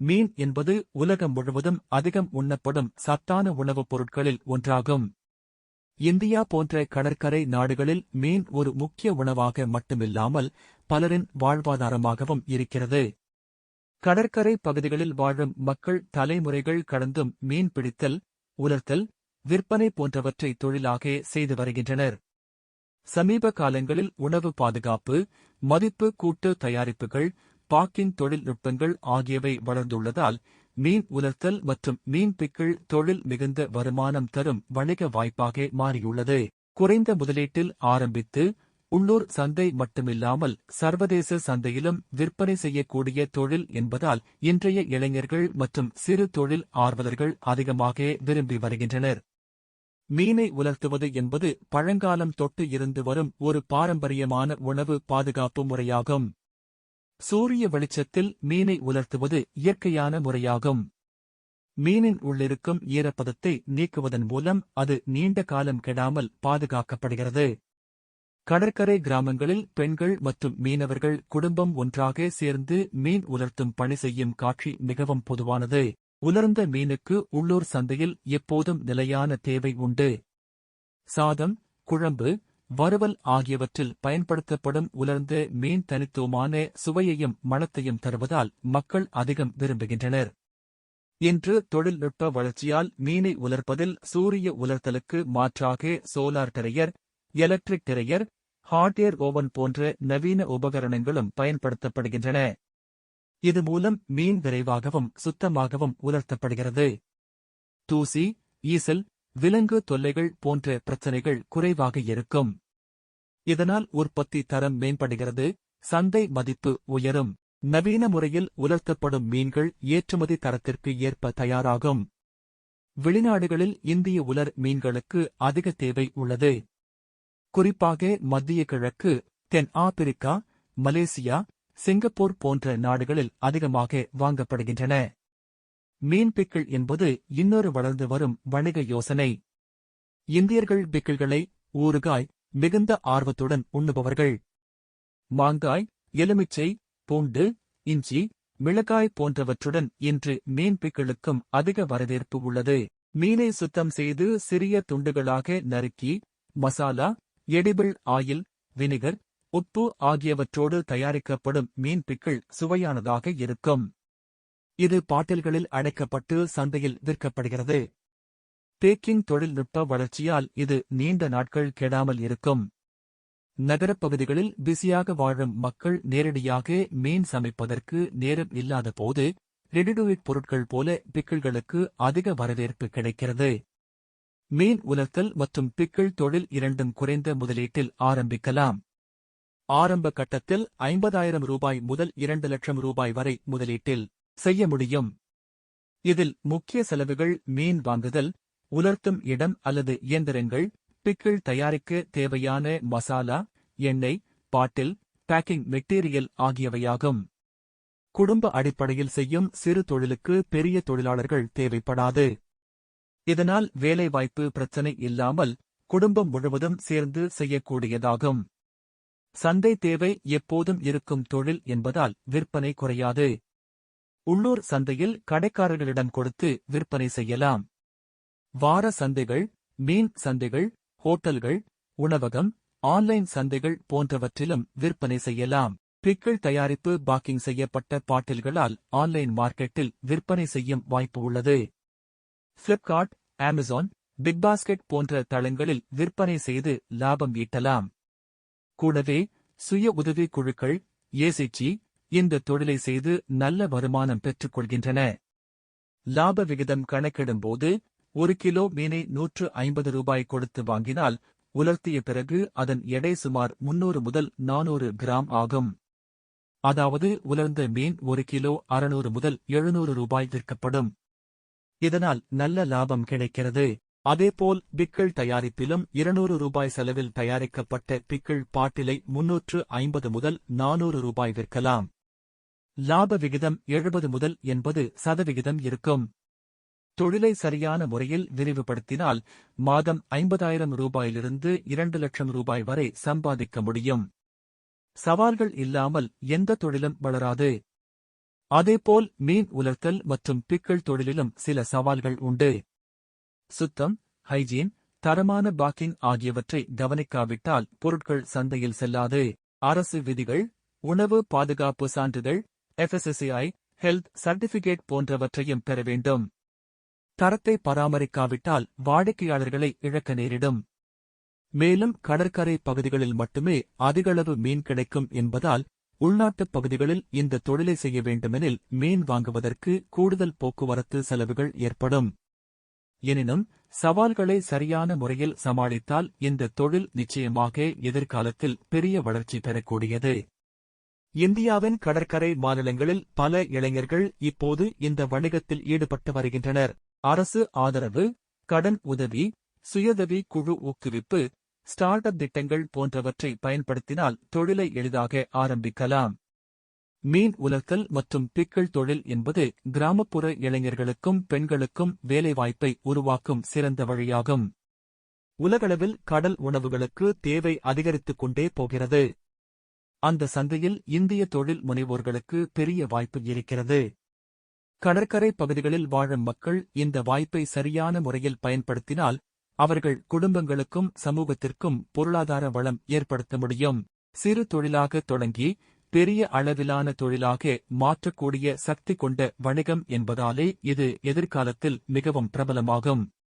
மீன் என்பது உலகம் முழுவதும் அதிகம் உண்ணப்படும் சத்தான உணவுப் பொருட்களில் ஒன்றாகும். இந்தியா போன்ற கடற்கரை நாடுகளில் மீன் ஒரு முக்கிய உணவாக மட்டுமில்லாமல் பலரின் வாழ்வாதாரமாகவும் இருக்கிறது. கடற்கரை பகுதிகளில் வாழும் மக்கள் தலைமுறைகள் கடந்தும் மீன் பிடித்தல் உலர்த்தல் விற்பனை போன்றவற்றை தொழிலாக செய்து வருகின்றனர். சமீப காலங்களில் உணவு பாதுகாப்பு மதிப்பு கூட்டு தயாரிப்புகள் பாக்கிங் தொழில்நுட்பங்கள் ஆகியவை வளர்ந்துள்ளதால் மீன் உலர்த்தல் மற்றும் மீன் பிக்கள் தொழில் மிகுந்த வருமானம் தரும் வணிக வாய்ப்பாக மாறியுள்ளது. குறைந்த முதலீட்டில் ஆரம்பித்து உள்ளூர் சந்தை மட்டுமில்லாமல் சர்வதேச சந்தையிலும் விற்பனை செய்யக்கூடிய தொழில் என்பதால் இன்றைய இளைஞர்கள் மற்றும் சிறு தொழில் ஆர்வலர்கள் அதிகமாக விரும்பி வருகின்றனர். மீனை உலர்த்துவது என்பது பழங்காலம் தொட்டு இருந்து வரும் ஒரு பாரம்பரியமான உணவு பாதுகாப்பு முறையாகும். சூரிய வெளிச்சத்தில் மீனை உலர்த்துவது இயற்கையான முறையாகும். மீனின் உள்ளிருக்கும் ஈரப்பதத்தை நீக்குவதன் மூலம் அது நீண்ட காலம் கெடாமல் பாதுகாக்கப்படுகிறது. கடற்கரை கிராமங்களில் பெண்கள் மற்றும் மீனவர்கள் குடும்பம் ஒன்றாக சேர்ந்து மீன் உலர்த்தும் பணி செய்யும் காட்சி மிகவும் பொதுவானது. உலர்ந்த மீனுக்கு உள்ளூர் சந்தையில் எப்போதும் நிலையான தேவை உண்டு. சாதம் குழம்பு வறுவல் ஆகியவற்றில் பயன்படுத்தப்படும் உலர்ந்த மீன் தனித்துவமான சுவையையும் மணத்தையும் தருவதால் மக்கள் அதிகம் விரும்புகின்றனர். இன்று தொழில்நுட்ப வளர்ச்சியால் மீனை உலர்ப்பதில் சூரிய உலர்த்தலுக்கு மாற்றாக solar dryer electric dryer air oven போன்ற நவீன உபகரணங்களும் பயன்படுத்தப்படுகின்றன. இது மூலம் மீன் விரைவாகவும் சுத்தமாகவும் உலர்த்தப்படுகிறது. தூசி ஈசல் விலங்கு தொல்லைகள் போன்ற பிரச்சனைகள் குறைவாக இருக்கும். இதனால் உற்பத்தி தரம் மேம்படுகிறது சந்தை மதிப்பு உயரும். நவீன முறையில் உலர்த்தப்படும் மீன்கள் ஏற்றுமதி தரத்திற்கு ஏற்ப தயாராகும். வெளிநாடுகளில் இந்திய உலர் மீன்களுக்கு அதிக தேவை உள்ளது. குறிப்பாக மத்திய கிழக்கு தென் ஆப்பிரிக்கா மலேசியா சிங்கப்பூர் போன்ற நாடுகளில் அதிகமாக வாங்கப்படுகின்றன. மீன் பிக்கிள் என்பது இன்னொரு வளர்ந்து வரும் வணிக யோசனை. இந்தியர்கள் பிக்கிள்களை ஊறுகாய் மிகுந்த ஆர்வத்துடன் உண்ணுபவர்கள். மாங்காய் எலுமிச்சை பூண்டு இஞ்சி மிளகாய் போன்றவற்றுடன் இன்று மீன் பிக்கிளுக்கும் அதிக வரவேற்பு உள்ளது. மீனை சுத்தம் செய்து சிறிய துண்டுகளாக நறுக்கி மசாலா எடிபிள் ஆயில் வினிகர் உப்பு ஆகியவற்றோடு தயாரிக்கப்படும் மீன் பிக்கிள் சுவையானதாக இருக்கும். இது பாட்டில்களில் அடைக்கப்பட்டு சந்தையில் விற்கப்படுகிறது. பேக்கிங் தொழில்நுட்ப வளர்ச்சியால் இது நீண்ட நாட்கள் கெடாமல் இருக்கும். நகரப்பகுதிகளில் பிஸியாக வாழும் மக்கள் நேரடியாக மீன் சமைப்பதற்கு நேரம் இல்லாத போது ரெடிடுவிட் பொருட்கள் போல பிக்கிள்களுக்கு அதிக வரவேற்பு கிடைக்கிறது. மீன் உலர்த்தல் மற்றும் பிக்கிள் தொழில் இரண்டும் குறைந்த முதலீட்டில் ஆரம்பிக்கலாம். ஆரம்ப கட்டத்தில் ஐம்பதாயிரம் ரூபாய் முதல் இரண்டு லட்சம் ரூபாய் வரை முதலீட்டில் செய்ய முடியும். இதில் முக்கிய செலவுகள் மீன் வாங்குதல் உலர்த்தும் இடம் அல்லது இயந்திரங்கள் பிக்கிள் தயாரிக்க தேவையான மசாலா எண்ணெய் பாட்டில் பேக்கிங் மெட்டீரியல் ஆகியவையாகும். குடும்ப அடிப்படையில் செய்யும் சிறு தொழிலுக்கு பெரிய தொழிலாளர்கள் தேவைப்படாது. இதனால் வேலைவாய்ப்பு பிரச்சினை இல்லாமல் குடும்பம் முழுவதும் சேர்ந்து செய்யக்கூடியதாகும். சந்தை தேவை எப்போதும் இருக்கும் தொழில் என்பதால் விற்பனை குறையாது. உள்ளூர் சந்தையில் கடைக்காரர்களிடம் கொடுத்து விற்பனை செய்யலாம். வார சந்தைகள் மீன் சந்தைகள் ஹோட்டல்கள் உணவகம் ஆன்லைன் சந்தைகள் போன்றவற்றிலும் விற்பனை செய்யலாம். பிக்கிள் தயாரிப்பு பாக்கிங் செய்யப்பட்ட பாட்டில்களால் ஆன்லைன் மார்க்கெட்டில் விற்பனை செய்யும் வாய்ப்பு உள்ளது. பிளிப்கார்ட் அமேசான் பிக் பாஸ்கெட் போன்ற தளங்களில் விற்பனை செய்து லாபம் ஈட்டலாம். கூடவே சுய உதவி குழுக்கள் ஏசிச்சி இந்த தொழிலை செய்து நல்ல வருமானம் பெற்றுக் கொள்கின்றன. லாப விகிதம் கணக்கிடும்போது ஒரு கிலோ மீனை நூற்று ஐம்பது ரூபாய் கொடுத்து வாங்கினால் உலர்த்திய பிறகு அதன் எடை சுமார் முன்னூறு முதல் நானூறு கிராம் ஆகும். அதாவது உலர்ந்த மீன் ஒரு கிலோ அறுநூறு முதல் எழுநூறு ரூபாய் விற்கப்படும். இதனால் நல்ல லாபம் கிடைக்கிறது. அதேபோல் பிக்கிள் தயாரிப்பிலும் இருநூறு ரூபாய் செலவில் தயாரிக்கப்பட்ட பிக்கிள் பாட்டிலை முன்னூற்று ஐம்பது முதல் நானூறு ரூபாய் விற்கலாம். லாப விகிதம் எழுபது முதல் எண்பது சதவிகிதம் இருக்கும். தொழிலை சரியான முறையில் விரிவுபடுத்தினால் மாதம் ஐம்பதாயிரம் ரூபாயிலிருந்து இரண்டு லட்சம் ரூபாய் வரை சம்பாதிக்க முடியும். சவால்கள் இல்லாமல் எந்த தொழிலும் வளராது. அதேபோல் மீன் உலர்த்தல் மற்றும் பிக்கள் தொழிலிலும் சில சவால்கள் உண்டு. சுத்தம் ஹைஜீன் தரமான பாக்கிங் ஆகியவற்றை கவனிக்காவிட்டால் பொருட்கள் சந்தையில் செல்லாது. அரசு விதிகள் உணவு பாதுகாப்பு சான்றிதழ் எஃப்எஸ்எஸ்ஐ ஹெல்த் சர்டிபிகேட் போன்றவற்றையும் பெற வேண்டும். தரத்தை பராமரிக்காவிட்டால் வாடிக்கையாளர்களை இழக்க நேரிடும். மேலும் கடற்கரை பகுதிகளில் மட்டுமே அதிகளவு மீன் கிடைக்கும் என்பதால் உள்நாட்டுப் பகுதிகளில் இந்த தொழிலை செய்ய வேண்டுமெனில் மீன் வாங்குவதற்கு கூடுதல் போக்குவரத்து செலவுகள் ஏற்படும். எனினும் சவால்களை சரியான முறையில் சமாளித்தால் இந்த தொழில் நிச்சயமாக எதிர்காலத்தில் பெரிய வளர்ச்சி பெறக்கூடியது. இந்தியாவின் கடற்கரை மாநிலங்களில் பல இளைஞர்கள் இப்போது இந்த வணிகத்தில் ஈடுபட்டு வருகின்றனர். அரசு ஆதரவு கடன் உதவி சுயதவி குழு ஊக்குவிப்பு ஸ்டார்ட் அப் திட்டங்கள் போன்றவற்றை பயன்படுத்தினால் தொழிலை எளிதாக ஆரம்பிக்கலாம். மீன் உலர்த்தல் மற்றும் பிக்கள் தொழில் என்பது கிராமப்புற இளைஞர்களுக்கும் பெண்களுக்கும் வேலைவாய்ப்பை உருவாக்கும் சிறந்த வழியாகும். உலகளவில் கடல் உணவுகளுக்கு தேவை அதிகரித்துக் கொண்டே போகிறது. அந்த சந்தையில் இந்திய தொழில் முனைவோர்களுக்கு பெரிய வாய்ப்பு இருக்கிறது. கடற்கரை பகுதிகளில் வாழும் மக்கள் இந்த வாய்ப்பை சரியான முறையில் பயன்படுத்தினால் அவர்கள் குடும்பங்களுக்கும் சமூகத்திற்கும் பொருளாதார வளம் ஏற்படுத்த முடியும். சிறு தொழிலாக தொடங்கி பெரிய அளவிலான தொழிலாக மாற்றக்கூடிய சக்தி கொண்ட வணிகம் என்பதாலே இது எதிர்காலத்தில் மிகவும் பிரபலமாகும்.